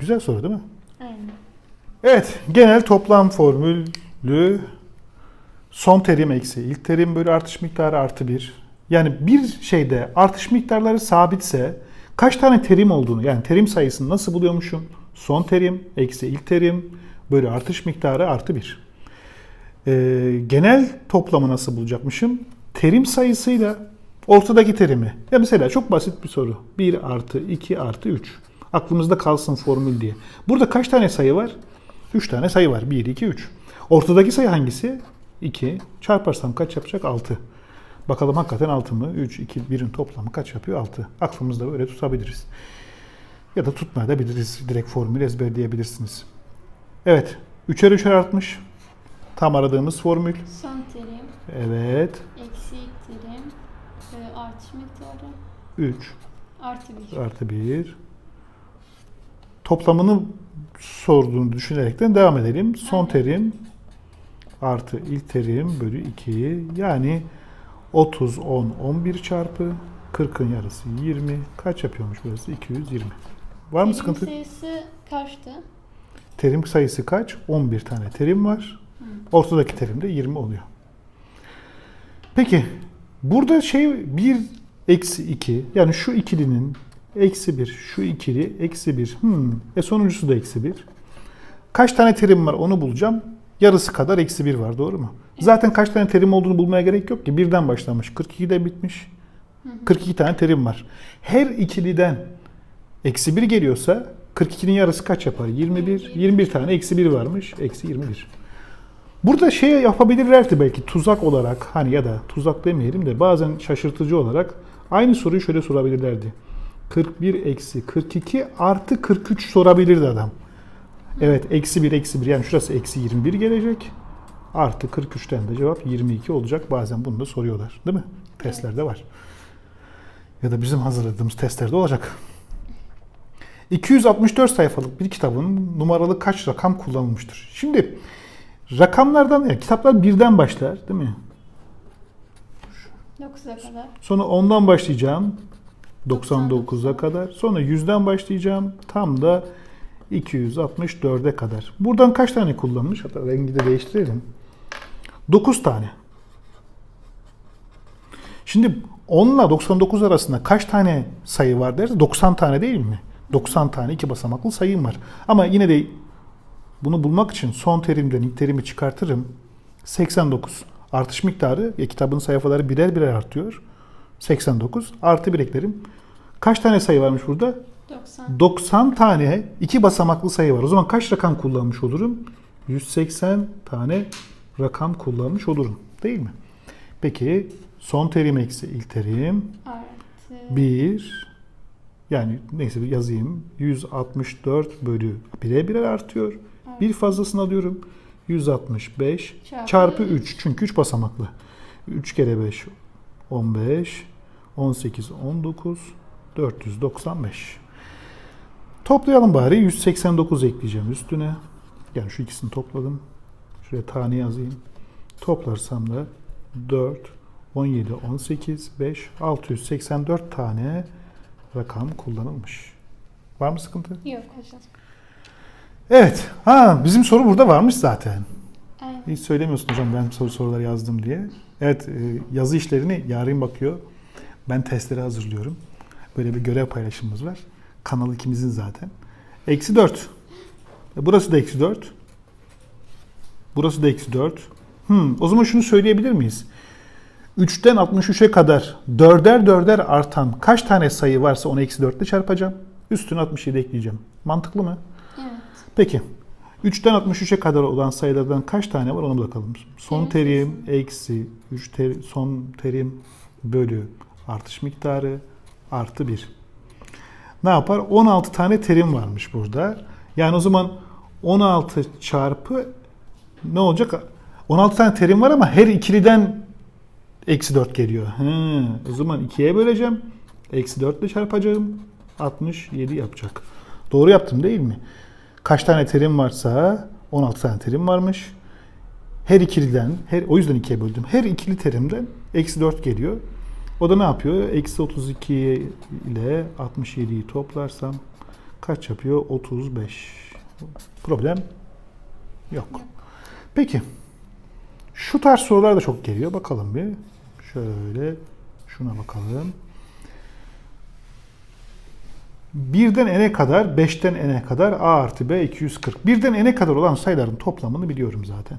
Güzel soru değil mi? Aynen. Evet, genel toplam formülü son terim eksi ilk terim bölü artış miktarı artı 1. Yani bir şeyde artış miktarları sabitse kaç tane terim olduğunu yani terim sayısını nasıl buluyormuşum? Son terim eksi ilk terim bölü artış miktarı artı 1. Ee, genel toplamı nasıl bulacakmışım? Terim sayısıyla ortadaki terimi. Ya mesela çok basit bir soru. 1 artı 2 artı 3. Aklımızda kalsın formül diye. Burada kaç tane sayı var? 3 tane sayı var. 1, 2, 3. Ortadaki sayı hangisi? 2. Çarparsam kaç yapacak? 6. Bakalım hakikaten 6 mı? 3, 2, 1'in toplamı kaç yapıyor? 6. Aklımızda böyle tutabiliriz. Ya da tutmayabiliriz. Direkt formülü ezberleyebilirsiniz. Evet. 3'er 3'er artmış. Tam aradığımız formül. Son terim, Evet. eksi ilk terim, e, artış miktarı, 3 artı 1. artı 1. Toplamını sorduğunu düşünerekten devam edelim. Son terim artı ilk terim bölü 2. Yani 30, 10, 11 çarpı 40'ın yarısı 20. Kaç yapıyormuş burası? 220. Var mı Terim sıkıntı? sayısı kaçtı? Terim sayısı kaç? 11 tane terim var. Ortadaki terim de 20 oluyor. Peki burada şey 1 eksi 2 yani şu ikilinin eksi 1 şu ikili eksi 1 hmm, e sonuncusu da eksi 1. Kaç tane terim var onu bulacağım. Yarısı kadar eksi 1 var doğru mu? Zaten kaç tane terim olduğunu bulmaya gerek yok ki. Birden başlamış. 42'de bitmiş. 42 tane terim var. Her ikiliden eksi 1 geliyorsa 42'nin yarısı kaç yapar? 21. 21 tane eksi 1 varmış. Eksi 21. Burada şey yapabilirlerdi belki tuzak olarak hani ya da tuzak demeyelim de bazen şaşırtıcı olarak aynı soruyu şöyle sorabilirlerdi. 41 eksi 42 artı 43 sorabilirdi adam. Evet eksi 1 eksi 1 yani şurası eksi 21 gelecek. Artı 43'ten de cevap 22 olacak. Bazen bunu da soruyorlar değil mi? Testlerde var. Ya da bizim hazırladığımız testlerde olacak. 264 sayfalık bir kitabın numaralı kaç rakam kullanılmıştır? Şimdi rakamlardan, yani kitaplar birden başlar değil mi? 9'a kadar. Sonra 10'dan başlayacağım 99'a kadar. Sonra 100'den başlayacağım tam da 264'e kadar. Buradan kaç tane kullanmış? Hatta rengi de değiştirelim. 9 tane. Şimdi 10 ile 99 arasında kaç tane sayı var derse 90 tane değil mi? 90 tane iki basamaklı sayım var. Ama yine de bunu bulmak için son terimden ilk terimi çıkartırım. 89 artış miktarı ya kitabın sayfaları birer birer artıyor. 89 artı bir eklerim. Kaç tane sayı varmış burada? 90. 90 tane iki basamaklı sayı var. O zaman kaç rakam kullanmış olurum? 180 tane rakam kullanmış olurum. Değil mi? Peki son terim eksi ilk terim Artı 1 yani neyse bir yazayım. 164 bölü 1'e birer artıyor. Bir fazlasını alıyorum. 165 Çarpı çarpı üç. 3. Çünkü 3 basamaklı. 3 kere 5 15 18 19 495. Toplayalım bari. 189 ekleyeceğim üstüne. Yani şu ikisini topladım. Şuraya tane yazayım. Toplarsam da 4 17 18 5 684 tane rakam kullanılmış. Var mı sıkıntı? yok hocam. Evet. Ha bizim soru burada varmış zaten. Aynen. Hiç söylemiyorsun hocam ben soru sorular yazdım diye. Evet e, yazı işlerini yarın bakıyor. Ben testleri hazırlıyorum. Böyle bir görev paylaşımımız var. Kanal ikimizin zaten. Eksi 4. E, Burası da eksi 4. Burası da eksi 4. Hmm, o zaman şunu söyleyebilir miyiz? 3'ten 63'e kadar dörder dörder artan kaç tane sayı varsa onu eksi 4 ile çarpacağım. Üstüne 67 ekleyeceğim. Mantıklı mı? Evet. Peki. 3'ten 63'e kadar olan sayılardan kaç tane var ona bakalım. Son Terim terim eksi 3 ter, son terim bölü artış miktarı artı 1. Ne yapar? 16 tane terim varmış burada. Yani o zaman 16 çarpı ne olacak? 16 tane terim var ama her ikiliden eksi 4 geliyor. He, o zaman 2'ye böleceğim. Eksi 4 ile çarpacağım. 67 yapacak. Doğru yaptım değil mi? Kaç tane terim varsa 16 tane terim varmış. Her ikiliden, her, o yüzden ikiye böldüm. Her ikili terimden eksi 4 geliyor. O da ne yapıyor? Eksi 32 ile 67'yi toplarsam kaç yapıyor? 35. Problem yok. Peki. Şu tarz sorular da çok geliyor. Bakalım bir. Şöyle şuna bakalım. Birden n'e kadar, 5'ten n'e kadar a artı b 240. Birden n'e kadar olan sayıların toplamını biliyorum zaten.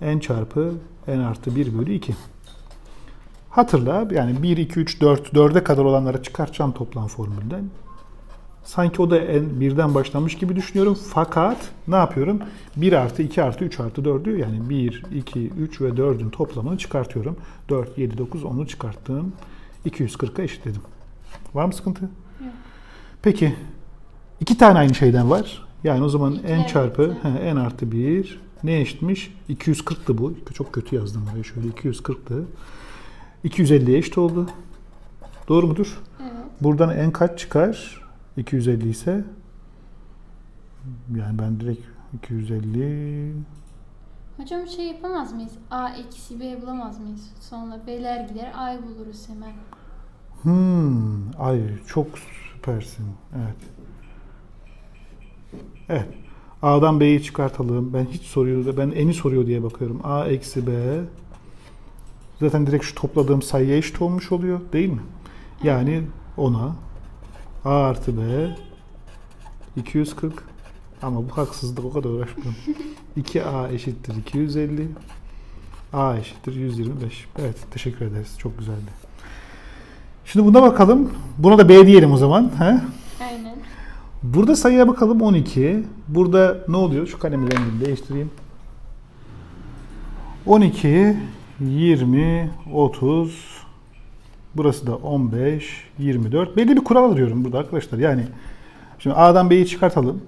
n çarpı n artı 1 bölü 2. Hatırla yani 1, 2, 3, 4, 4'e kadar olanları çıkartacağım toplam formülden. Sanki o da en birden başlamış gibi düşünüyorum. Fakat ne yapıyorum? 1 artı 2 artı 3 artı 4'ü yani 1, 2, 3 ve 4'ün toplamını çıkartıyorum. 4, 7, 9, 10'u çıkarttım. 240'a eşitledim. Var mı sıkıntı? Yok. Peki iki tane aynı şeyden var. Yani o zaman İki n çarpı he, n artı 1 ne eşitmiş? 240'tı bu. Çok kötü yazdım buraya şöyle 240'tı. 250'ye eşit oldu. Doğru mudur? Evet. Buradan n kaç çıkar? 250 ise yani ben direkt 250 Hocam şey yapamaz mıyız? A eksi B bulamaz mıyız? Sonra B'ler gider A'yı buluruz hemen. Hmm, ay çok süpersin. Evet. Evet. A'dan B'yi çıkartalım. Ben hiç soruyor da ben eni soruyor diye bakıyorum. A eksi B. Zaten direkt şu topladığım sayıya eşit olmuş oluyor değil mi? Yani ona A artı B 240 ama bu haksızlık o kadar uğraşmıyorum. 2A eşittir 250 A eşittir 125. Evet teşekkür ederiz. Çok güzeldi. Şimdi buna bakalım. Buna da B diyelim o zaman. He? Aynen. Burada sayıya bakalım 12. Burada ne oluyor? Şu kalemin rengini değiştireyim. 12, 20, 30. Burası da 15, 24. Belli bir kural arıyorum burada arkadaşlar. Yani şimdi A'dan B'yi çıkartalım.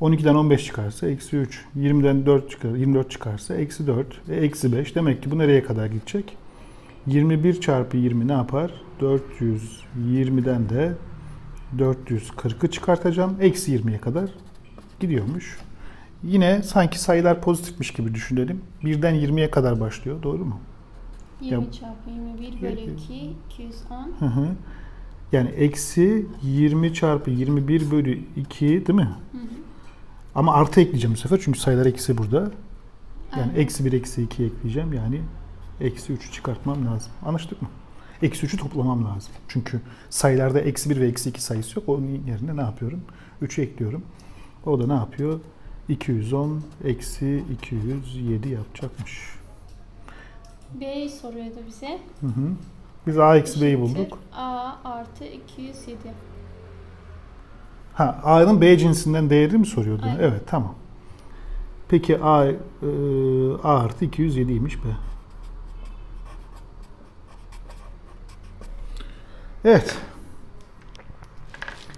12'den 15 çıkarsa eksi 3. 20'den 4 çıkar, 24 çıkarsa eksi 4. E, eksi 5. Demek ki bu nereye kadar gidecek? 21 çarpı 20 ne yapar? 420'den de 440'ı çıkartacağım. Eksi 20'ye kadar gidiyormuş. Yine sanki sayılar pozitifmiş gibi düşünelim. Birden 20'ye kadar başlıyor. Doğru mu? 20 Ya- çarpı 21 bölü 2 210. Hı hı. Yani eksi 20 çarpı 21 bölü 2 değil mi? Hı hı. Ama artı ekleyeceğim bu sefer çünkü sayılar eksi burada. Yani Aynen. eksi 1 eksi 2 ekleyeceğim. Yani eksi 3'ü çıkartmam lazım. Anlaştık mı? Eksi 3'ü toplamam lazım. Çünkü sayılarda eksi 1 ve eksi 2 sayısı yok. Onun yerine ne yapıyorum? 3'ü ekliyorum. O da ne yapıyor? 210 eksi 207 yapacakmış. B'yi soruyordu bize. Hı hı. Biz a eksi b'yi bulduk. A artı 207. Ha a'nın b cinsinden değeri mi soruyordu? Aynen. Evet tamam. Peki a, e, a artı 207'ymiş b. Evet.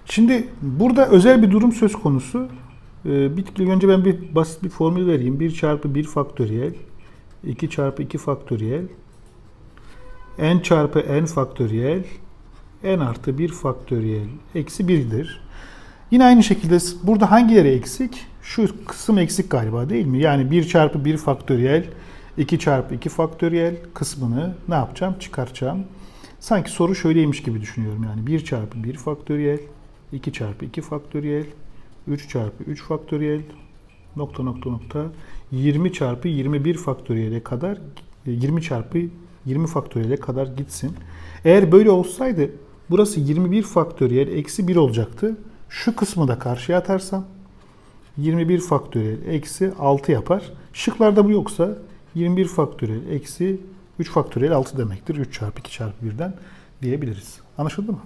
Şimdi burada özel bir durum söz konusu. Ee, bir tık önce ben bir basit bir formül vereyim. 1 çarpı 1 faktöriyel, 2 çarpı 2 faktöriyel, n çarpı n faktöriyel, n artı 1 faktöriyel eksi 1'dir. Yine aynı şekilde burada hangileri eksik? Şu kısım eksik galiba değil mi? Yani 1 çarpı 1 faktöriyel, 2 çarpı 2 faktöriyel kısmını ne yapacağım? Çıkartacağım. Sanki soru şöyleymiş gibi düşünüyorum yani 1 çarpı 1 faktöriyel, 2 çarpı 2 faktöriyel, 3 çarpı 3 faktöriyel, nokta nokta nokta 20 çarpı 21 faktöriyele kadar 20 çarpı 20 faktöriyele kadar gitsin. Eğer böyle olsaydı burası 21 faktöriyel eksi 1 olacaktı. Şu kısmı da karşıya atarsam 21 faktöriyel eksi 6 yapar. Şıklarda bu yoksa 21 faktöriyel eksi 3 faktöriyel 6 demektir. 3 çarpı 2 çarpı 1'den diyebiliriz. Anlaşıldı mı?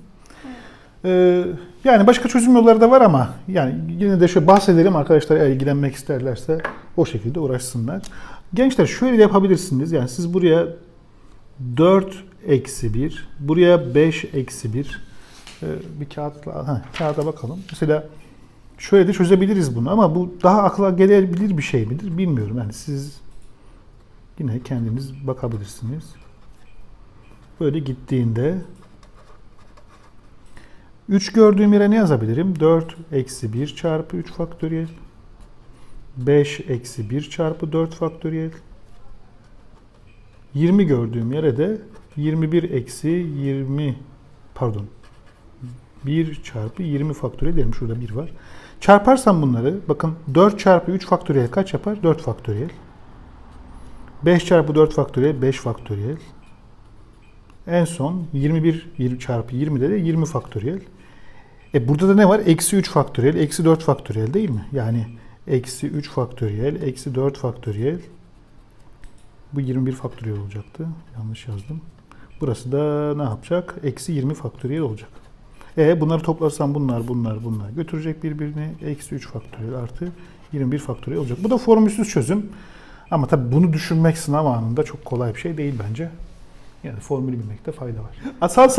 Ee, yani başka çözüm yolları da var ama yani yine de şöyle bahsedelim arkadaşlar eğer ilgilenmek isterlerse o şekilde uğraşsınlar. Gençler şöyle de yapabilirsiniz. Yani siz buraya 4 eksi 1, buraya 5 eksi 1 ee, bir kağıtla ha, kağıda bakalım. Mesela şöyle de çözebiliriz bunu ama bu daha akla gelebilir bir şey midir bilmiyorum. Yani siz yine kendiniz bakabilirsiniz. Böyle gittiğinde 3 gördüğüm yere ne yazabilirim? 4 eksi 1 çarpı 3 faktöriyel. 5 eksi 1 çarpı 4 faktöriyel. 20 gördüğüm yere de 21 eksi 20 pardon 1 çarpı 20 faktöriyel diyelim. Şurada 1 var. Çarparsam bunları bakın 4 çarpı 3 faktöriyel kaç yapar? 4 faktöriyel. 5 çarpı 4 faktöriyel 5 faktöriyel. En son 21 20 çarpı 20'de de 20 faktöriyel. E burada da ne var? Eksi 3 faktöriyel, eksi 4 faktöriyel değil mi? Yani eksi 3 faktöriyel, eksi 4 faktöriyel. Bu 21 faktöriyel olacaktı. Yanlış yazdım. Burası da ne yapacak? Eksi 20 faktöriyel olacak. E bunları toplarsam bunlar, bunlar, bunlar götürecek birbirini. Eksi 3 faktöriyel artı 21 faktöriyel olacak. Bu da formülsüz çözüm. Ama tabii bunu düşünmek sınav anında çok kolay bir şey değil bence. Yani formülü bilmekte fayda var. Asal sayı